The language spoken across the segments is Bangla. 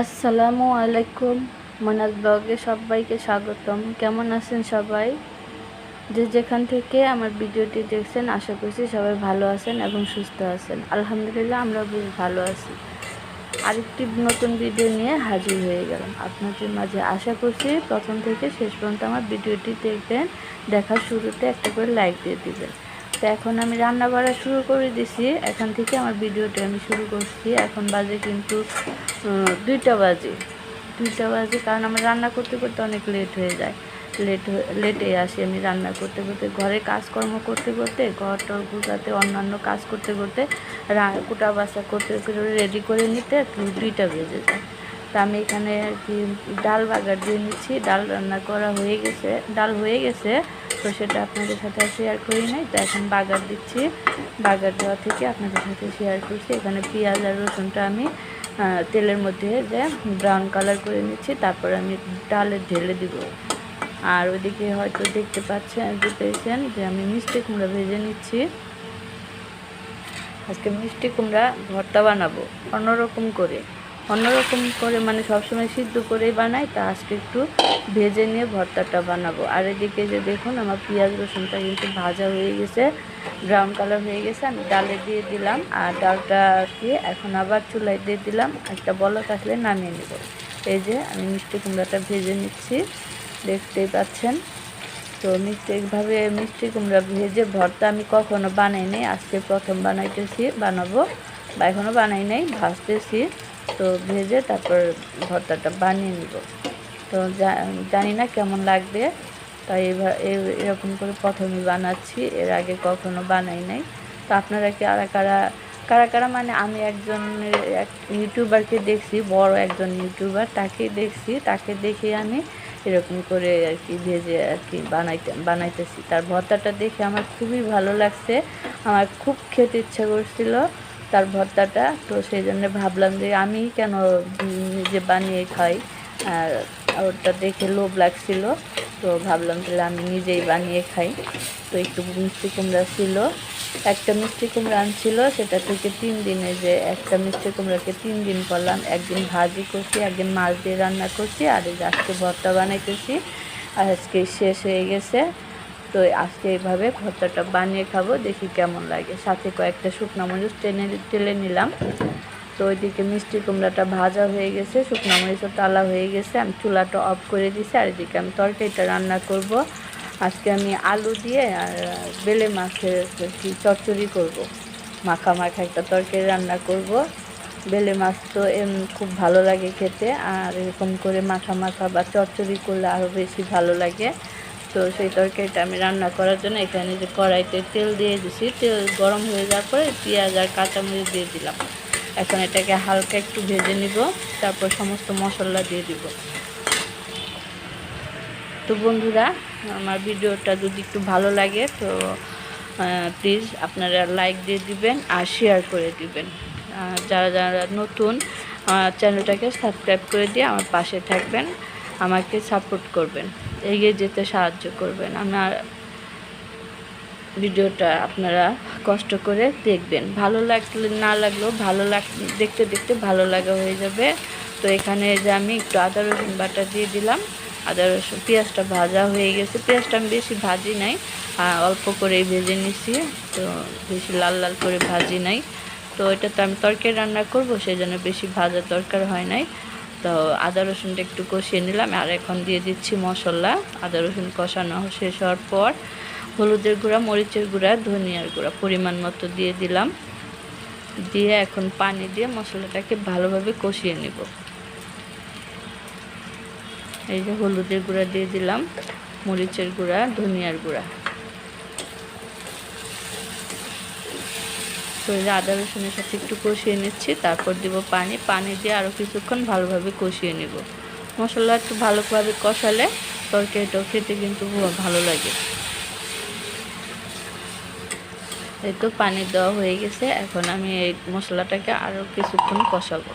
আসসালামু আলাইকুম মনাজ ব্লগে সবাইকে স্বাগতম। কেমন আছেন সবাই? যে যেখান থেকে আমার ভিডিওটি দেখছেন, আশা করছি সবাই ভালো আছেন এবং সুস্থ আছেন। আলহামদুলিল্লাহ আমরা বেশ ভালো আছি। আরেকটি নতুন ভিডিও নিয়ে হাজির হয়ে গেলাম। আপনাদের মাঝে আশা করছি প্রথম থেকে শেষ পর্যন্ত আমার ভিডিওটি দেখবেন, দেখার শুরুতে একটা করে লাইক দিয়ে দিবেন। তো এখন আমি রান্না বাড়া শুরু করে দিছি। এখান থেকে আমার ভিডিওটা আমি শুরু করছি। এখন বাজে কিন্তু দুইটা বাজে। দুইটা বাজে, কারণ আমার রান্না করতে করতে অনেক লেট হয়ে যায়। লেট লেটে আসি আমি রান্না করতে করতে। ঘরে কাজকর্ম করতে করতে ঘর টর গুছাতে, অন্যান্য কাজ করতে করতে কুটা বাসা করতে রেডি করে নিতে দুইটা বেজে যায়। তা আমি এখানে আর কি ডাল বাগার দিয়ে নিচ্ছি। ডাল রান্না করা হয়ে গেছে, ডাল হয়ে গেছে। তো সেটা আপনাদের সাথে শেয়ার করি নাই। তো এখন বাগার দিচ্ছি। বাগার দেওয়া থেকে আপনাদের সাথে শেয়ার করছি। এখানে পেঁয়াজ আর রসুনটা আমি তেলের মধ্যে যে ব্রাউন কালার করে নিচ্ছি। তারপর আমি ডালে ঢেলে দিব। আর ওইদিকে হয়তো দেখতে পাচ্ছেন পেয়েছেন যে আমি মিষ্টি কুমড়া ভেজে নিচ্ছি। আজকে মিষ্টি কুমড়া ভর্তা বানাবো, অন্যরকম করে। অন্যরকম করে মানে সবসময় সিদ্ধ করেই বানাই, তা আজকে একটু ভেজে নিয়ে ভর্তাটা বানাবো। আর এদিকে যে দেখুন, আমার পেঁয়াজ রসুনটা কিন্তু ভাজা হয়ে গেছে ব্রাউন কালার হয়ে গেছে, আমি ডালে দিয়ে দিলাম। আর ডালটা দিয়ে এখন আবার চুলায় দিয়ে দিলাম, একটা বলক আসলে নামিয়ে নেব। এই যে আমি মিষ্টি কুমড়াটা ভেজে নিচ্ছি, দেখতেই পাচ্ছেন। তো মিষ্টি, এইভাবে মিষ্টি কুমড়া ভেজে ভর্তা আমি কখনো বানাইনি, আজকে প্রথম বানাইতেছি, বানাবো, বা এখনও বানাই নাই, ভাজতেছি। তো ভেজে তারপর ভর্তাটা বানিয়ে নিব। তো জানি না কেমন লাগবে, তাই এরকম করে প্রথমে বানাচ্ছি, এর আগে কখনো বানাই নাই। তো আপনারা কি আর কারা কারা কারা মানে আমি একজন এক ইউটিউবারকে দেখছি, বড় একজন ইউটিউবার তাকে দেখছি, তাকে দেখে আমি এরকম করে আর কি ভেজে আর কি বানাইতে, বানাইতেছি। তার ভর্তাটা দেখে আমার খুবই ভালো লাগছে, আমার খুব খেতে ইচ্ছা করছিল। তার ভর্তাটা, তো সেই জন্য ভাবলাম যে আমি কেন নিজে বানিয়ে খাই। আর ওটা দেখে লোভ লাগছিল, তো ভাবলাম তাহলে আমি নিজেই বানিয়ে খাই। তো একটু মিষ্টি কুমড়া ছিল, একটা মিষ্টি কুমড়া আনছিল, সেটা থেকে তিন দিনে যে একটা মিষ্টি কুমড়াকে তিন দিন করলাম। একদিন ভাজি করছি, একদিন মাছ দিয়ে রান্না করছি, আর আজকে ভর্তা বানাইতেছি আর আজকে শেষ হয়ে গেছে। তো আজকে এইভাবে ভর্তাটা বানিয়ে খাব, দেখি কেমন লাগে। সাথে কয়েকটা শুকনো মরিচ টেনে টেলে নিলাম। তো ওইদিকে মিষ্টি কুমড়াটা ভাজা হয়ে গেছে, শুকনো মরিচও তালা হয়ে গেছে। আমি চুলাটা অফ করে দিছি আর এদিকে আমি তরকারিটা রান্না করব। আজকে আমি আলু দিয়ে আর বেলে মাছের কি চচ্চড়ি করব। মাখা মাখা একটা তরকারি রান্না করব। বেলে মাছ তো এম খুব ভালো লাগে খেতে, আর এরকম করে মাখা মাখা বা চচ্চড়ি করলে আরও বেশি ভালো লাগে। তো সেই তরকারিটা আমি রান্না করার জন্য এখানে যে কড়াইতে তেল দিয়ে দিছি, তেল গরম হয়ে যাওয়ার পরে পেঁয়াজ আর কাঁচামরিচ দিয়ে দিলাম। এখন এটাকে হালকা একটু ভেজে নিব, তারপর সমস্ত মশলা দিয়ে দিব। তো বন্ধুরা, আমার ভিডিওটা যদি একটু ভালো লাগে তো প্লিজ আপনারা লাইক দিয়ে দিবেন আর শেয়ার করে দিবেন। যারা যারা নতুন চ্যানেলটাকে সাবস্ক্রাইব করে দিয়ে আমার পাশে থাকবেন, আমাকে সাপোর্ট করবেন। এগিয়ে যেতে সাহায্য করবেন। আমার ভিডিওটা আপনারা কষ্ট করে দেখবেন। ভালো লাগলে, না লাগলেও ভালো লাগ, দেখতে দেখতে ভালো লাগা হয়ে যাবে। তো এখানে যে আমি একটু আদা, রসুন বাটা দিয়ে দিলাম। আদা, রসুন, পেঁয়াজটা ভাজা হয়ে গেছে। পেঁয়াজটা আমি বেশি ভাজি নাই অল্প করেই ভেজে নিছি। তো বেশি লাল লাল করে ভাজি নাই। তো এটা তো আমি তরকারি রান্না করব সেই জন্য বেশি ভাজা দরকার হয় নাই। তো আদা রসুনটা একটু কষিয়ে নিলাম, আর এখন দিয়ে দিচ্ছি মশলা। আদা রসুন কষানো শেষ হওয়ার পর হলুদের গুঁড়া, মরিচের গুঁড়া, ধনিয়ার গুঁড়া পরিমাণ মতো দিয়ে দিলাম। দিয়ে এখন পানি দিয়ে মশলাটাকে ভালোভাবে কষিয়ে নিব। এই যে হলুদের গুঁড়া দিয়ে দিলাম, মরিচের গুঁড়া, ধনিয়ার গুঁড়া। তো আদা রসুনের সাথে একটু কষিয়ে নিচ্ছি, তারপর দিব পানি। পানি দিয়ে আরও কিছুক্ষণ ভালোভাবে কষিয়ে নিব। মশলা একটু ভালোভাবে কষালে তরকারিটাও খেতে কিন্তু ভালো লাগে। এই তো পানি দেওয়া হয়ে গেছে। এখন আমি এই মশলাটাকে আরও কিছুক্ষণ কষাবো।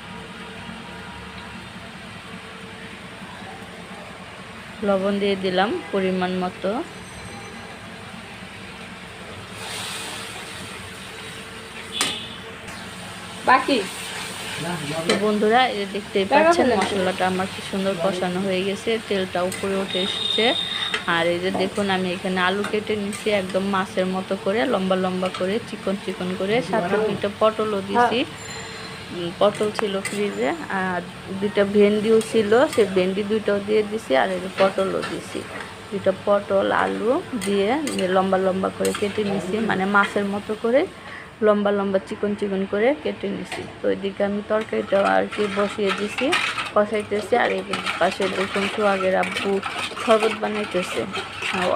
লবণ দিয়ে দিলাম পরিমাণ মতো। বাকি? তো বন্ধুরা এই দেখতেই পাচ্ছেন মশলাটা আমার কি সুন্দর কষানো হয়ে গেছে তেলটা উপরে উঠে এসেছে। আর এই যে দেখুন আমি এখানে আলু কেটে নিচ্ছি একদম মাছের মতো করে লম্বা লম্বা করে চিকন চিকন করে। সাথে দুটো পটলও দিছি। পটল ছিল ফ্রিজে আর দুইটা ভেন্ডিও ছিল সে ভেন্ডি দুইটাও দিয়ে দিছি আর এই পটলও দিছি। দুইটা পটল আলু দিয়ে লম্বা লম্বা করে কেটে নিছি মানে মাছের মতো করে। লম্বা লম্বা চিকন চিকন করে কেটে নিছি। তো এদিকে আমি তরকারিটা আর কি বসিয়ে দিছি কষাইতেছি আর এই পাশে দেখুন সোহাগের আব্বু শরবত বানাইতেছে।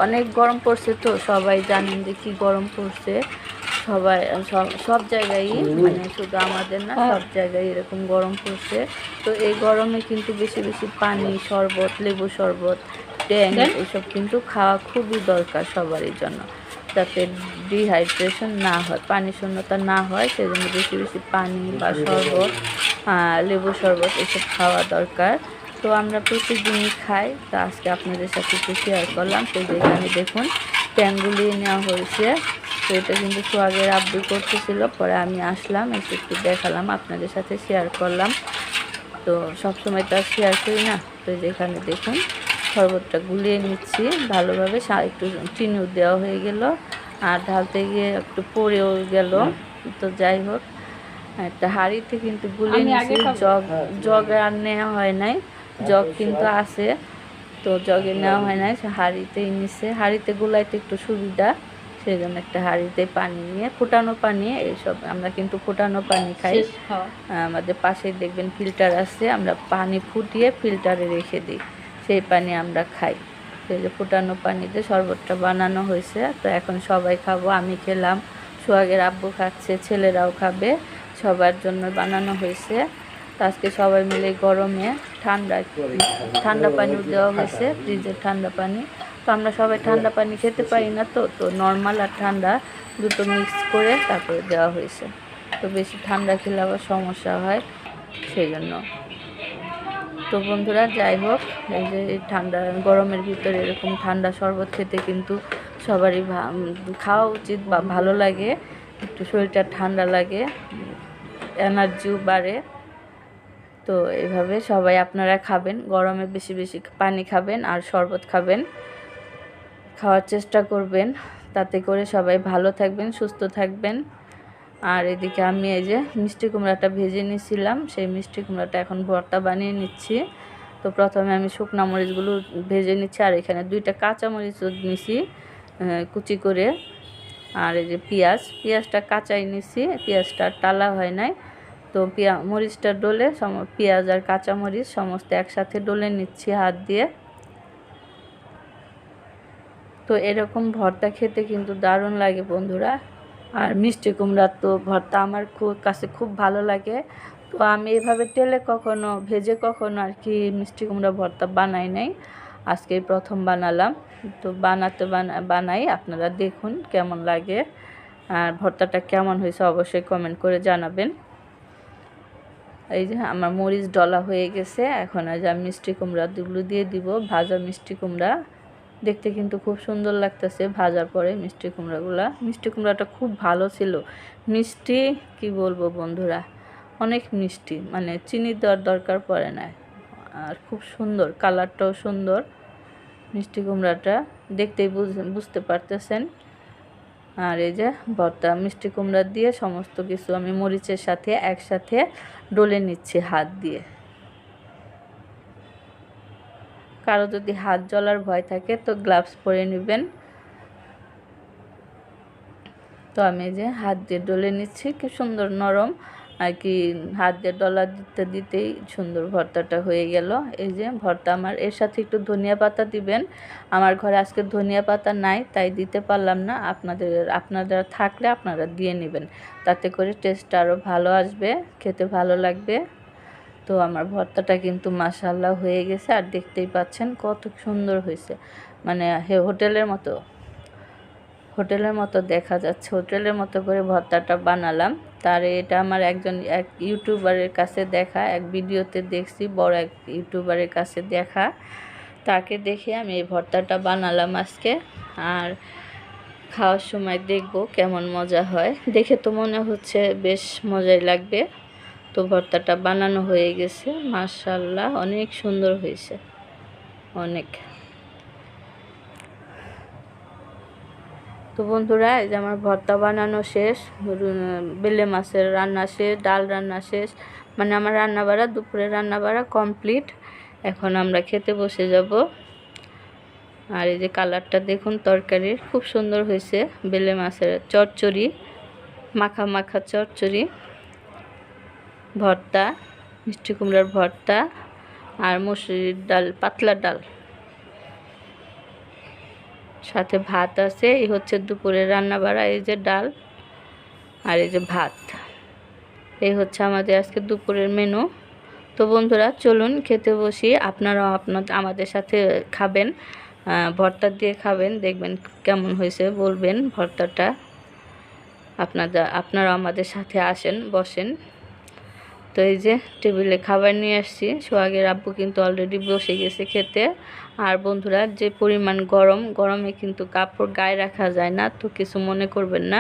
অনেক গরম পড়ছে তো সবাই জানেন যে কি গরম পড়ছে। সবাই সব সব জায়গায় মানে শুধু আমাদের না সব জায়গায় এরকম গরম পড়ছে। তো এই গরমে কিন্তু বেশি বেশি পানি শরবত লেবু শরবত ট্যাং এসব কিন্তু খাওয়া খুবই দরকার সবারই জন্য। যাতে ডিহাইড্রেশন না হয় পানি শূন্যতা না হয় সেজন্য বেশি বেশি পানি বা শরবত আহ, লেবু শরবত এসব খাওয়া দরকার। তো আমরা প্রতিদিনই খাই। তো আজকে আপনাদের সাথে একটু শেয়ার করলাম। তো যেখানে দেখুন ট্যাঙ্গুলি নেওয়া হয়েছে। তো এটা কিন্তু সোহাগের আব্দু করতেছিল। পরে আমি আসলাম এসে একটু দেখালাম আপনাদের সাথে শেয়ার করলাম। তো সবসময় তো আর শেয়ার করি না। তো যেখানে দেখুন শরবতটা গুলিয়ে নিচ্ছি ভালোভাবে একটু চিনিও দেওয়া হয়ে গেল আর ঢালতে গিয়ে একটু পড়েও গেল। তো যাই হোক একটা হাঁড়িতে কিন্তু গুলিয়ে নিচ্ছি জগ জগে আর নেওয়া হয় নাই জগ কিন্তু আছে তো জগে নেওয়া হয় নাই হাঁড়িতেই নিচ্ছে হাঁড়িতে গুলাইতে একটু সুবিধা সেই জন্য একটা হাঁড়িতে পানি নিয়ে ফুটানো পানি এইসব আমরা কিন্তু ফুটানো পানি খাই। আমাদের পাশে দেখবেন ফিল্টার আছে আমরা পানি ফুটিয়ে ফিল্টারে রেখে দিই। সেই পানি আমরা খাই। সেই যে ফুটানো পানিতে শরবতটা বানানো হয়েছে। তো এখন সবাই খাব, আমি খেলাম। সোহাগের আব্বু খাচ্ছে, ছেলেরাও খাবে, সবার জন্য বানানো হয়েছে। আজকে সবাই মিলে গরমে ঠান্ডা ঠান্ডা পানি দেওয়া হয়েছে, ফ্রিজের ঠান্ডা পানি। তো আমরা সবাই ঠান্ডা পানি খেতে পারি না তো তো নর্মাল আর ঠান্ডা দুটো মিক্স করে তারপরে দেওয়া হয়েছে। তো বেশি ঠান্ডা খেলে আবার সমস্যা হয়, সেই জন্য। তো বন্ধুরা, যাই হোক, এই যে ঠান্ডা, গরমের ভিতরে এরকম ঠান্ডা শরবত খেতে কিন্তু সবারই খাওয়া উচিত বা ভালো লাগে, একটু শরীরটা ঠান্ডা লাগে এনার্জিও বাড়ে। তো এভাবে সবাই আপনারা খাবেন, গরমে বেশি বেশি পানি খাবেন আর শরবত খাবেন, খাওয়ার চেষ্টা করবেন, তাতে করে সবাই ভালো থাকবেন, সুস্থ থাকবেন। আর এদিকে আমি এই যে মিষ্টি কুমড়াটা ভেজে নিয়েছিলাম, সেই মিষ্টি কুমড়াটা এখন ভর্তা বানিয়ে নিচ্ছি। তো প্রথমে আমি শুকনা মরিচগুলো ভেজে নিচ্ছি, আর এখানে দুইটা কাঁচা মরিচ নিছি কুচি করে। আর এই যে পেঁয়াজ, পেঁয়াজটা কাঁচাই নিছি, পেঁয়াজটা টালা হয় নাই। তো পেঁয়া, মরিচটা ডলে সম, পেঁয়াজ আর কাঁচা মরিচ সমস্ত একসাথে ডলে নিচ্ছি হাত দিয়ে। তো এরকম ভর্তা খেতে কিন্তু দারুণ লাগে বন্ধুরা। আর মিষ্টি কুমড়ার তো ভর্তা আমার খুব কাছে খুব ভালো লাগে। তো আমি এভাবে তেলে কখনো, ভেজে কখনো আর কি মিষ্টি কুমড়া ভর্তা বানাই নাই। আজকে প্রথম বানালাম। তো বানাতে বানা, বানাই, আপনারা দেখুন কেমন লাগে। আর ভর্তাটা কেমন হয়েছে অবশ্যই কমেন্ট করে জানাবেন। এই যে আমার মরিচ ডলা হয়ে গেছে, এখন আজ আমি মিষ্টি কুমড়া দুগুলো দিয়ে দিব, ভাজা মিষ্টি কুমড়া। দেখতে কিন্তু খুব সুন্দর লাগতেছে ভাজার পরে মিষ্টি কুমড়াগুলা। মিষ্টি কুমড়াটা খুব ভালো ছিল। মিষ্টি, কি বলব বন্ধুরা, অনেক মিষ্টি মানে চিনি দেওয়ার দরকার পড়ে না। আর খুব সুন্দর, কালারটাও সুন্দর মিষ্টি কুমড়াটা। দেখতেই বুঝ- বুঝতে পারতেছেন। আর এই যে ভর্তা, মিষ্টি কুমড়া দিয়ে সমস্ত কিছু আমি মরিচের সাথে একসাথে ডলে নিচ্ছি হাত দিয়ে। কারও যদি হাত জ্বলার ভয় থাকে তো গ্লাভস পরে নেবেন। তো আমি যে হাত দিয়ে ডলে নিচ্ছি, কি সুন্দর নরম। আর কি হাত দিয়ে ডলা দিতে দিতেই সুন্দর ভর্তাটা হয়ে গেল। এই যে ভর্তা আমার, এর সাথে একটু ধনিয়া পাতা দিবেন। আমার ঘরে আজকে ধনিয়া পাতা নাই, তাই দিতে পারলাম না। আপনাদের, আপনারা থাকলে আপনারা দিয়ে নেবেন। তাতে করে টেস্টটা আরও ভালো আসবে, খেতে ভালো লাগবে। তো আমার ভর্তাটা কিন্তু মাসাল্লাহ হয়ে গেছে। আর দেখতেই পাচ্ছেন কত সুন্দর হয়েছে। মানে হে- হোটেলের মতো হোটেলের মতো দেখা যাচ্ছে। হোটেলের মতো করে ভর্তাটা বানালাম। তার এটা আমার একজন, এক ইউটিউবারের কাছে দেখা, এক ভিডিওতে দেখছি, বড় এক ইউটিউবারের কাছে দেখা। তাকে দেখে আমি এই ভর্তাটা বানালাম আজকে। আর খাওয়ার সময় দেখব কেমন মজা হয়। দেখে তো মনে হচ্ছে বেশ মজাই লাগবে। তো ভর্তাটা বানানো হয়ে গেছে। মাশাল্লাহ অনেক সুন্দর হয়েছে। অনেক। তো বন্ধুরা, এই যে আমার ভর্তা বানানো শেষ বেলে মাছের রান্না শেষ, ডাল রান্না শেষ মানে আমার রান্না বাড়া দুপুরে রান্না বাড়া কমপ্লিট। এখন আমরা খেতে বসে যাব। আর এই যে কালারটা দেখুন, তরকারির, খুব সুন্দর হয়েছে। বেলে মাছের চচ্চড়ি, মাখা মাখা চচ্চড়ি। ভর্তা, মিষ্টি কুমড়ার ভর্তা আর মুসুরির ডাল পাতলা ডাল। সাথে ভাত আছে, এই হচ্ছে দুপুরের রান্না বাড়া এই যে ডাল আর এই যে ভাত। এই হচ্ছে আমাদের আজকে দুপুরের মেনু। তো বন্ধুরা, চলুন খেতে বসি। আপনারাও আপনার, আমাদের সাথে খাবেন ভর্তা দিয়ে খাবেন, দেখবেন কেমন হয়েছে, বলবেন ভর্তাটা। আপনারা আপনারা আমাদের সাথে আসেন, বসেন। তো এই যে টেবিলে খাবার নিয়ে আসছি। সোহাগের আব্বু কিন্তু অলরেডি বসে গেছে খেতে। আর বন্ধুরা, যে পরিমাণ গরম, গরমে কিন্তু কাপড় গায়ে রাখা যায় না, তো কিছু মনে করবেন না।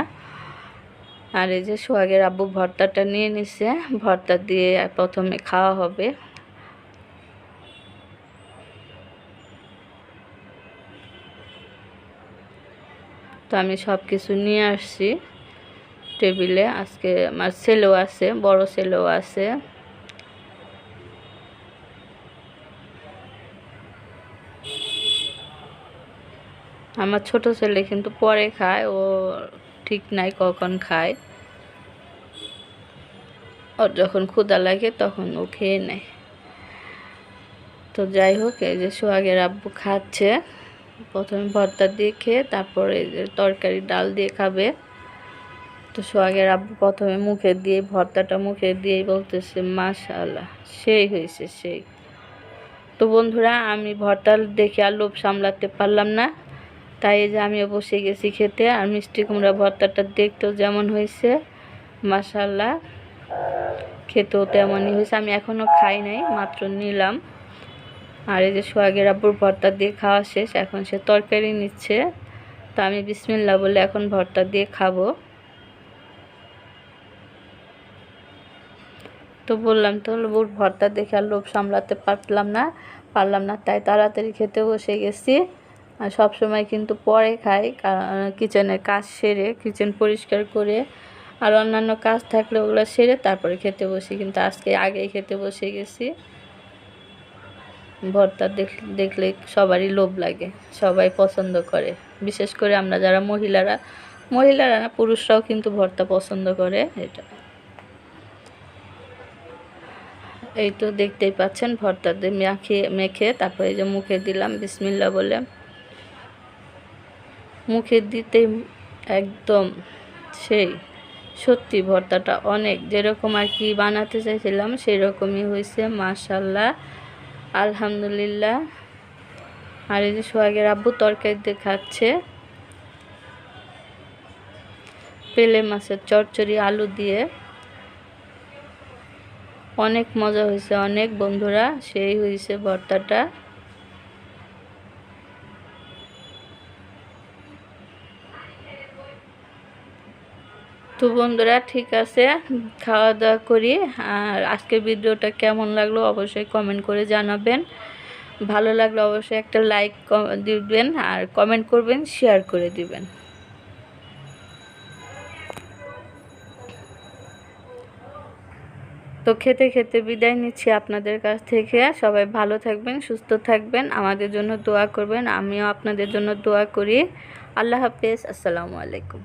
আর এই যে সোহাগের আব্বু ভর্তাটা নিয়ে নিছে। ভর্তা দিয়ে প্রথমে খাওয়া হবে। তো আমি সব কিছু নিয়ে আসছি। টেবিলে আজকে আমার ছেলেও আছে, বড় ছেলেও আছে। আমার ছোট ছেলে কিন্তু পরে খায়, ও ঠিক নাই কখন খায়। ওর যখন ক্ষুদা লাগে তখন ও খেয়ে নেয়। তো যাই হোক, এই যে সোহাগের আব্বু খাচ্ছে। প্রথমে ভর্তা দিয়ে খেয়ে, তারপরে তরকারি, ডাল দিয়ে খাবে। তো সোহাগের আব্বু প্রথমে মুখে দিয়ে, ভর্তাটা মুখে দিয়েই বলতেছে, মাশাআল্লাহ, সেই হয়েছে, সেই। তো বন্ধুরা, আমি ভর্তা দেখে আর লোভ সামলাতে পারলাম না। তাই যে আমিও বসে গেছি খেতে, আর মিষ্টি কুমড়া ভর্তাটা দেখতেও যেমন হয়েছে, মাশাআল্লাহ, খেতেও তেমনই হয়েছে। আমি এখনও খাই নাই, মাত্র নিলাম। আর এই যে সোহাগের আব্বুর ভর্তা দিয়ে খাওয়া শেষ, এখন সে তরকারি নিচ্ছে। তো আমি বিসমিল্লা বলে এখন ভর্তা দিয়ে খাব। তো বললাম, তো লোর ভর্তা দেখে আর লোভ সামলাতে পারলাম না পারলাম না। তাই তাড়াতাড়ি খেতে বসে গেছি। আর সময় কিন্তু পরে খাই কিচেনের কাজ সেরে, কিচেন পরিষ্কার করে আর অন্যান্য কাজ থাকলে ওগুলো সেরে তারপরে খেতে বসি। কিন্তু আজকে আগেই খেতে বসে গেছি। ভর্তা দেখ, দেখলে সবারই লোভ লাগে, সবাই পছন্দ করে। বিশেষ করে আমরা যারা মহিলারা মহিলারা না, পুরুষরাও কিন্তু ভর্তা পছন্দ করে, এটা। এই তো দেখতেই পাচ্ছেন ভর্তা দিয়ে মেখে মেখে তারপরে এই যে মুখে দিলাম বিসমিল্লা বলে। মুখে দিতেই একদম সেই সত্যি ভর্তাটা অনেক। যেরকম আর কি বানাতে চাইছিলাম সেই রকমই হয়েছে মাশাল্লাহ আলহামদুলিল্লাহ। আর এই যে সোহাগের আব্বু তরকারিতে খাচ্ছে। পেলে মাছের চচ্চড়ি আলু দিয়ে। অনেক মজা হয়েছে, অনেক বন্ধুরা সেই হয়েছে ভর্তাটা। তো বন্ধুরা, ঠিক আছে খাওয়া দাওয়া করি, আর আজকের ভিডিওটা কেমন লাগল অবশ্যই কমেন্ট করে জানাবেন। ভালো লাগলে অবশ্যই একটা লাইক দিবেন, আর কমেন্ট করবেন শেয়ার করে দিবেন। তো খেতে খেতে বিদায় নিচ্ছি আপনাদের কাছ থেকে। সবাই ভালো থাকবেন, সুস্থ থাকবেন, আমাদের জন্য দোয়া করবেন, আমিও আপনাদের জন্য দোয়া করি। আল্লাহ হাফেজ, আসসালামু আলাইকুম।